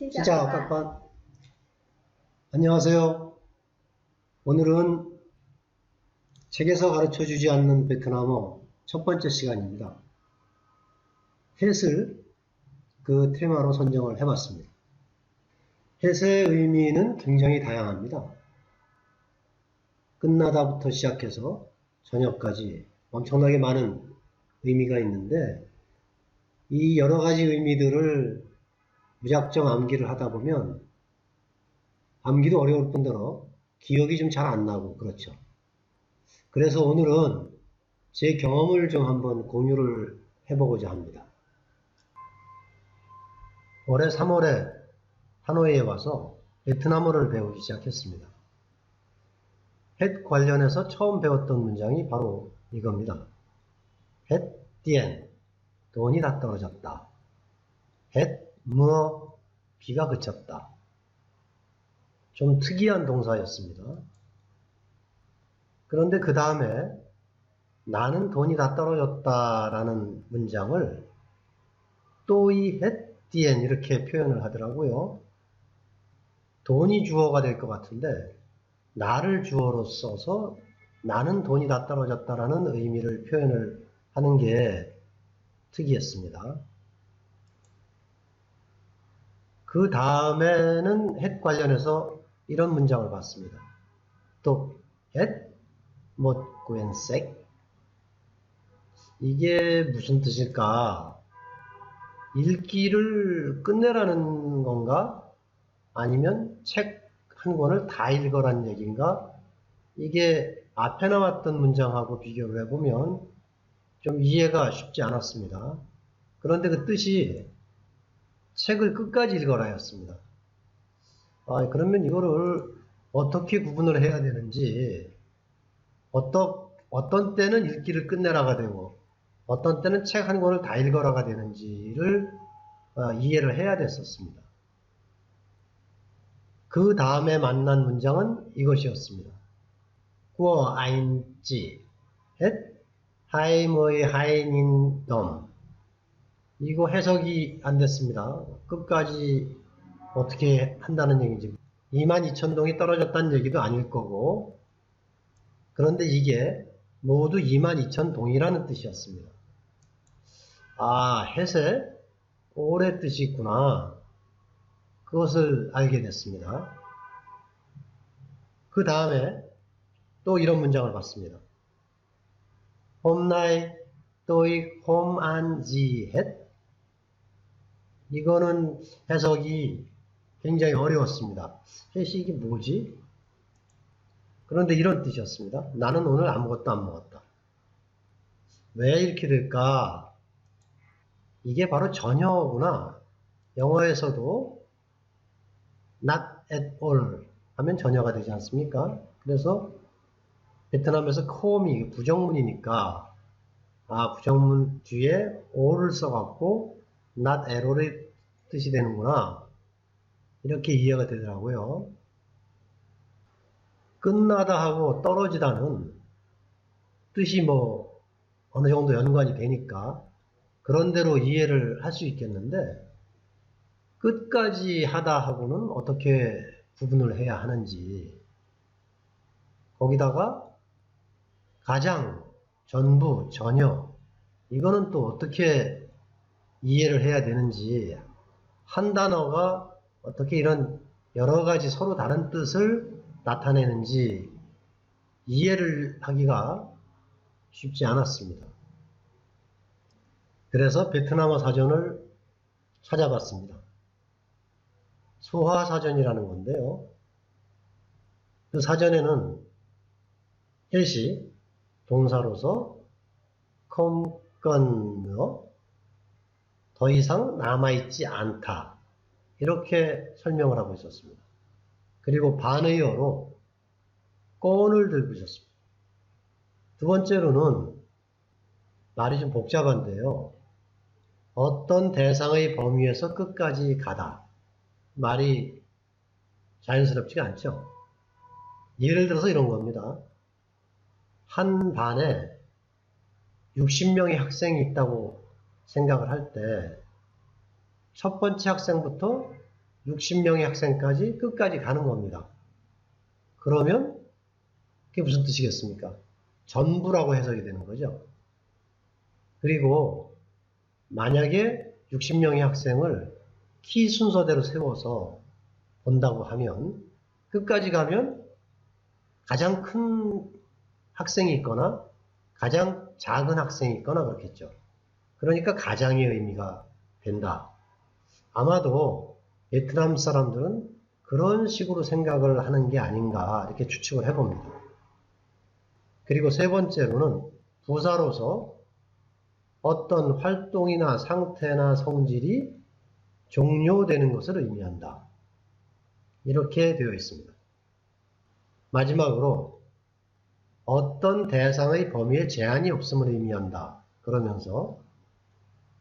Bạn. bạn. 안녕하세요. 오늘은 책에서 가르쳐 주지 않는 베트남어 첫 번째 시간입니다. 햇을 그 테마로 선정을 해봤습니다. 햇의 의미는 굉장히 다양합니다. 끝나다부터 시작해서 저녁까지 엄청나게 많은 의미가 있는데 이 여러 가지 의미들을 무작정 암기를 하다 보면 암기도 어려울 뿐더러 기억이 좀 잘 안 나고 그렇죠. 그래서 오늘은 제 경험을 좀 한번 공유를 해보고자 합니다. 올해 3월에 하노이에 와서 베트남어를 배우기 시작했습니다. 햇 관련해서 처음 배웠던 문장이 바로 이겁니다. 햇 띠엔 돈이 다 떨어졌다. 햇 무어 비가 그쳤다. 좀 특이한 동사였습니다. 그런데 그 다음에 나는 돈이 다 떨어졌다라는 문장을 또이 햇디엔 이렇게 표현을 하더라고요. 돈이 주어가 될 것 같은데 나를 주어로 써서 나는 돈이 다 떨어졌다라는 의미를 표현을 하는 게 특이했습니다. 그 다음에는 햇 관련해서 이런 문장을 봤습니다. 또 햇, 못 구엔색 이게 무슨 뜻일까? 읽기를 끝내라는 건가? 아니면 책 한 권을 다 읽어란 얘기인가? 이게 앞에 나왔던 문장하고 비교를 해보면 좀 이해가 쉽지 않았습니다. 그런데 그 뜻이 책을 끝까지 읽어라 였습니다. 아, 그러면 이거를 어떻게 구분을 해야 되는지, 어떤, 어떤 때는 읽기를 끝내라가 되고, 어떤 때는 책 한 권을 다 읽어라가 되는지를 어, 이해를 해야 됐었습니다. 그 다음에 만난 문장은 이것이었습니다. 구어 아인지, 헷, 하이머의 하이닌 덤. 이거 해석이 안 됐습니다. 끝까지 어떻게 한다는 얘기인지 22,000동이 떨어졌다는 얘기도 아닐 거고 그런데 이게 모두 22,000동이라는 뜻이었습니다. 아, 해세 오래 뜻이 있구나. 그것을 알게 됐습니다. 그 다음에 또 이런 문장을 봤습니다. 홈나이 또이 홈안지 헷 이거는 해석이 굉장히 어려웠습니다. 이게 뭐지? 그런데 이런 뜻이었습니다. 나는 오늘 아무것도 안 먹었다. 왜 이렇게 될까? 이게 바로 저녁구나. 영어에서도 not at all 하면 전혀가 되지 않습니까? 그래서 베트남에서 콤이 부정문이니까 아 부정문 뒤에 all을 써갖고 not all의 뜻이 되는구나 이렇게 이해가 되더라고요. 끝나다 하고 떨어지다는 뜻이 뭐 어느 정도 연관이 되니까 그런 대로 이해를 할 수 있겠는데 끝까지 하다 하고는 어떻게 구분을 해야 하는지 거기다가 가장, 전부, 전혀 이거는 또 어떻게 이해를 해야 되는지 한 단어가 어떻게 이런 여러 가지 서로 다른 뜻을 나타내는지 이해를 하기가 쉽지 않았습니다. 그래서 베트남어 사전을 찾아봤습니다. 소화 사전이라는 건데요. 그 사전에는 헬시 동사로서 컴건너 더 이상 남아있지 않다 이렇게 설명을 하고 있었습니다. 그리고 반의어로 건을 들고 있었습니다. 두 번째로는 말이 좀 복잡한데요. 어떤 대상의 범위에서 끝까지 가다. 말이 자연스럽지가 않죠. 예를 들어서 이런 겁니다. 한 반에 60명의 학생이 있다고 생각을 할 때 첫 번째 학생부터 60명의 학생까지 끝까지 가는 겁니다. 그러면 그게 무슨 뜻이겠습니까? 전부라고 해석이 되는 거죠. 그리고 만약에 60명의 학생을 키 순서대로 세워서 본다고 하면 끝까지 가면 가장 큰 학생이 있거나 가장 작은 학생이 있거나 그렇겠죠. 그러니까 가장의 의미가 된다. 아마도 베트남 사람들은 그런 식으로 생각을 하는 게 아닌가 이렇게 추측을 해봅니다. 그리고 세 번째로는 부사로서 어떤 활동이나 상태나 성질이 종료되는 것을 의미한다. 이렇게 되어 있습니다. 마지막으로 어떤 대상의 범위에 제한이 없음을 의미한다. 그러면서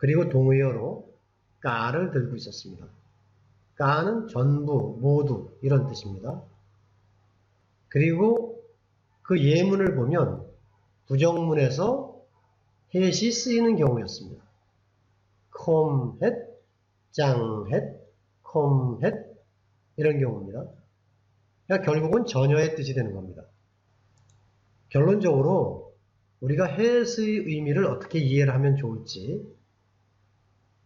그리고 동의어로 까를 들고 있었습니다. 까는 전부, 모두 이런 뜻입니다. 그리고 그 예문을 보면 부정문에서 햇이 쓰이는 경우였습니다. 콤햇, 짱햇, 콤햇 이런 경우입니다. 그러니까 결국은 전혀의 뜻이 되는 겁니다. 결론적으로 우리가 햇의 의미를 어떻게 이해를 하면 좋을지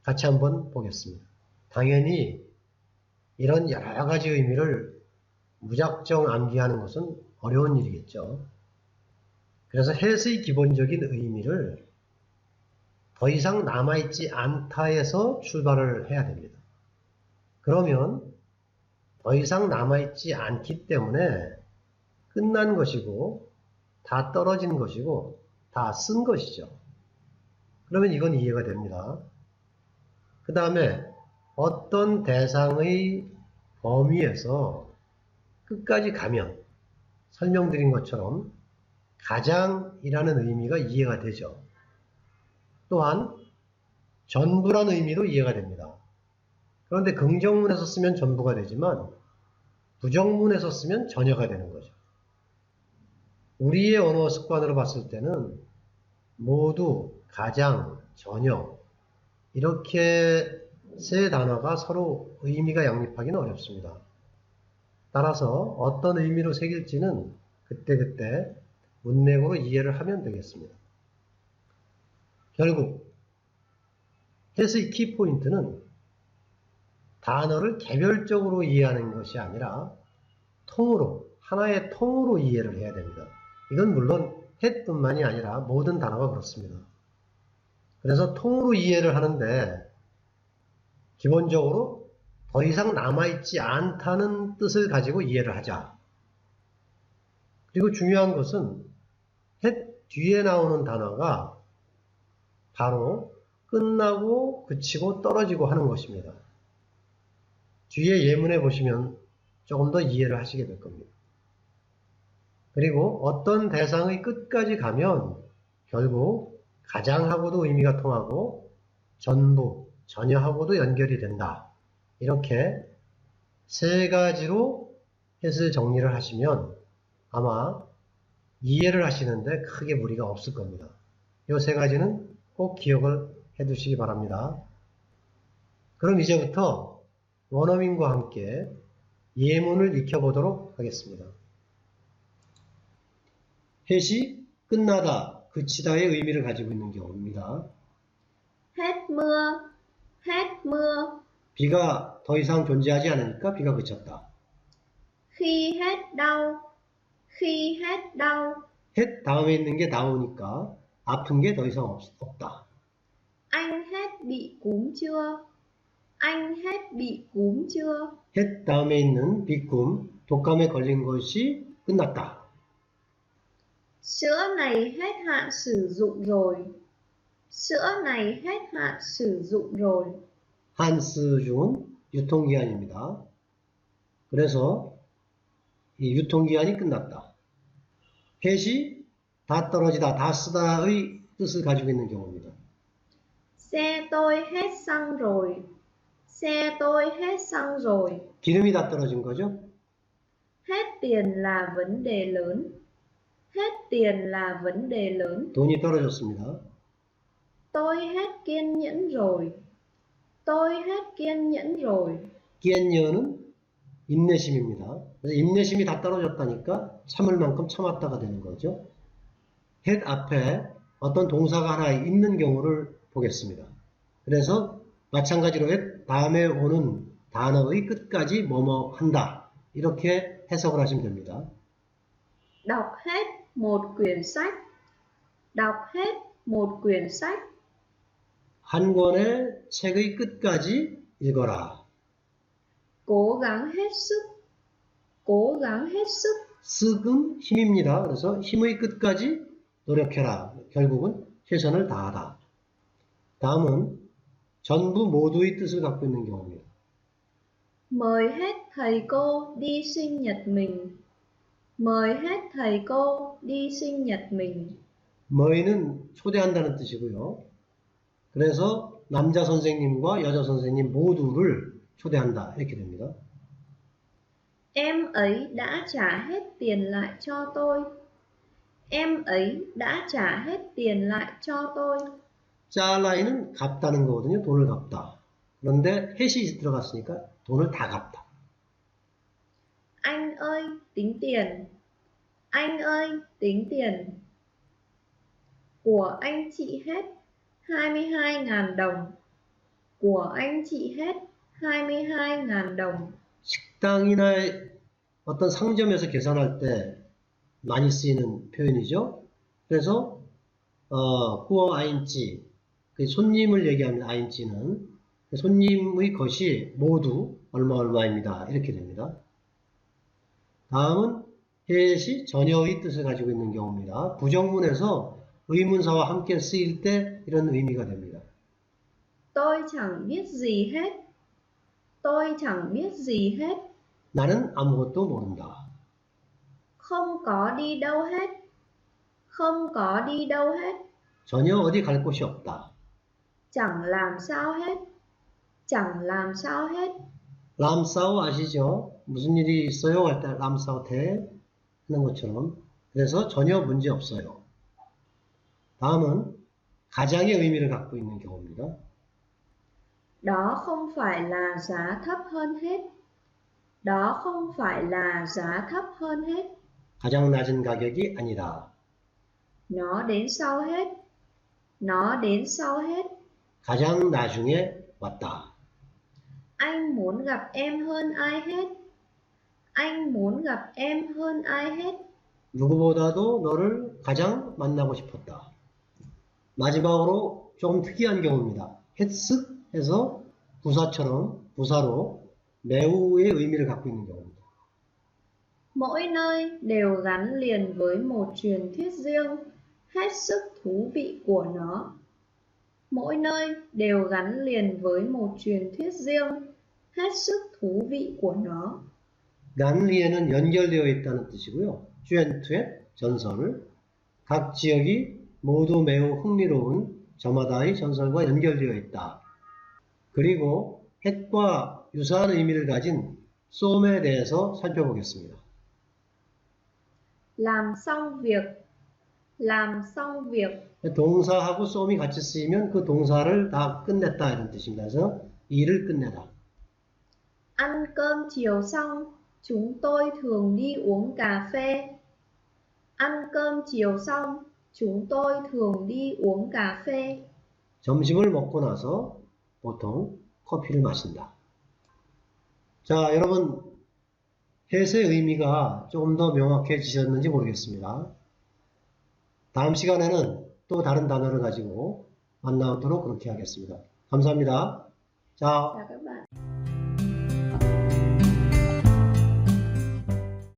같이 한번 보겠습니다. 당연히 이런 여러 가지 의미를 무작정 암기하는 것은 어려운 일이겠죠. 그래서 햇의 기본적인 의미를 더 이상 남아있지 않다에서 출발을 해야 됩니다. 그러면 더 이상 남아있지 않기 때문에 끝난 것이고 다 떨어진 것이고 다 쓴 것이죠. 그러면 이건 이해가 됩니다. 그 다음에 어떤 대상의 범위에서 끝까지 가면 설명드린 것처럼 가장이라는 의미가 이해가 되죠. 또한 전부란 의미도 이해가 됩니다. 그런데 긍정문에서 쓰면 전부가 되지만 부정문에서 쓰면 전혀가 되는 거죠. 우리의 언어 습관으로 봤을 때는 모두, 가장, 전혀 이렇게 세 단어가 서로 의미가 양립하기는 어렵습니다. 따라서 어떤 의미로 새길지는 그때그때 문맥으로 이해를 하면 되겠습니다. 결국 햇의 키포인트는 단어를 개별적으로 이해하는 것이 아니라 통으로 하나의 통으로 이해를 해야 됩니다. 이건 물론 햇뿐만이 아니라 모든 단어가 그렇습니다. 그래서 통으로 이해를 하는데 기본적으로 더 이상 남아있지 않다는 뜻을 가지고 이해를 하자. 그리고 중요한 것은 햇 뒤에 나오는 단어가 바로 끝나고 그치고 떨어지고 하는 것입니다. 뒤에 예문에 보시면 조금 더 이해를 하시게 될 겁니다. 그리고 어떤 대상의 끝까지 가면 결국 가장하고도 의미가 통하고 전부, 전혀하고도 연결이 된다. 이렇게 세 가지로 해서 정리를 하시면 아마 이해를 하시는데 크게 무리가 없을 겁니다. 이 세 가지는 꼭 기억을 해 두시기 바랍니다. 그럼 이제부터 원어민과 함께 예문을 익혀보도록 하겠습니다. 햇이 끝나다, 그치다의 의미를 가지고 있는 경우입니다. hết mưa, hết mưa, 비가 더 이상 존재하지 않으니까 비가 그쳤다. khi hết đau, khi hết đau, 햇 다음에 있는 게 나오니까 아픈 게 더 이상 없, 없다. anh hết bị cúm chưa? anh hết bị cúm chưa? 햇 다음에 있는 비꿈, 독감에 걸린 것이 끝났다. Sữa này hết hạn sử dụng rồi. Sữa này hết hạn sử dụng rồi. 한스중은 유통기한입니다. 그래서 이 유통기한이 끝났다. 햇이 다 떨어지다, 다 쓰다의 뜻을 가지고 있는 경우입니다. Xe tôi hết xăng rồi. Xe tôi hết xăng rồi. 기름이 다 떨어진 거죠. Hết tiền là vấn đề lớn. Hết tiền là vấn đề lớn. 돈이 떨어졌습니다. Tôi hết kiên nhẫn rồi. Tôi hết kiên nhẫn rồi. 끼엔여는 인내심입니다. 그래서 인내심이 다 떨어졌다니까 참을 만큼 참았다가 되는 거죠. 헷 앞에 어떤 동사가 하나 있는 경우를 보겠습니다. 그래서 마찬가지로 헷 다음에 오는 단어의 끝까지 뭐뭐 한다. 이렇게 해석을 하시면 됩니다. Đọc hết một quyển sách. Đọc hết một quyển sách. 한 권의 책의 끝까지 읽어라. Cố gắng hết sức. Cố gắng hết sức. 쓱은 힘입니다. 그래서 힘의 끝까지 노력해라. 결국은 최선을 다하다. 다음은 전부 모두의 뜻을 갖고 있는 경우입니다. Mời hết thầy cô đi sinh nhật mình. Mời hết thầy cô đi sinh nhật mình. 머이는 초대한다는 뜻이고요. 그래서 남자 선생님과 여자 선생님 모두를 초대한다. 이렇게 됩니다. Em ấy đã trả hết tiền lại cho tôi. Em ấy đã trả hết tiền lại cho tôi. 짜라이는 갚다는 거거든요. 돈을 갚다. 그런데 햇이 들어갔으니까 돈을 다 갚다. Anh ơi, tính tiền. Anh ơi, tính tiền. Của anh chị hết 22.000 đồng. Của anh chị hết 22.000 đồng. 식당이나 어떤 상점에서 계산할 때 많이 쓰이는 표현이죠. 그래서 어, 구어 아인지 그 손님을 얘기하는 아인지는 그 손님의 것이 모두 얼마 얼마입니다. 이렇게 됩니다. 다음은 햇이 전혀의 뜻을 가지고 있는 경우입니다. 부정문에서 의문사와 함께 쓰일 때 이런 의미가 됩니다. Tôi chẳng biết gì hết. Tôi chẳng biết gì hết. 나는 아무것도 모른다. Không có đi đâu hết. Không có đi đâu hết. 전혀 어디 갈 곳이 없다. Chẳng làm sao hết. Chẳng làm sao hết. 람사우 아시죠? 무슨 일이 있어요? 할 때 람사우 대 하는 것처럼 그래서 전혀 문제 없어요. 다음은 가장의 의미를 갖고 있는 경우입니다. Đó không phải là giá thấp hơn hết. Đó không phải là giá thấp hơn hết. 가장 낮은 가격이 아니다. Nó đến sau hết. Nó đến sau hết. 가장 나중에 왔다. Anh muốn gặp em hơn ai hết. Anh muốn gặp em hơn ai hết. 누구보다도 너를 가장 만나고 싶었다. 마지막으로 조금 특이한 경우입니다. 햇쓱 해서 부사처럼 부사로 매우의 의미를 갖고 있는 경우입니다. Mỗi nơi đều gắn liền với một truyền thuyết riêng hết sức thú vị của nó. Mỗi nơi đều gắn liền với một truyền thuyết riêng hết sức thú vị của nó. 난리에는 연결되어 있다는 뜻이고요. 쥐엔투의 전설, 각 지역이 모두 매우 흥미로운 저마다의 전설과 연결되어 있다. 그리고 햇과 유사한 의미를 가진 쏨에 대해서 살펴보겠습니다. Làm xong việc. Làm xong việc. 동사하고 쏨이 같이 쓰이면 그 동사를 다 끝냈다 이런 뜻입니다. 그래서 일을 끝내다. Ăn cơm chiều xong, chúng tôi thường đi uống cà phê. Ăn cơm chiều xong, chúng tôi thường đi uống cà phê. 점심을 먹고 나서 보통 커피를 마신다. 자, 여러분, 햇의 의미가 조금 더 명확해지셨는지 모르겠습니다. 다음 시간에는 또 다른 단어를 가지고 만나도록 그렇게 하겠습니다. 감사합니다. 자.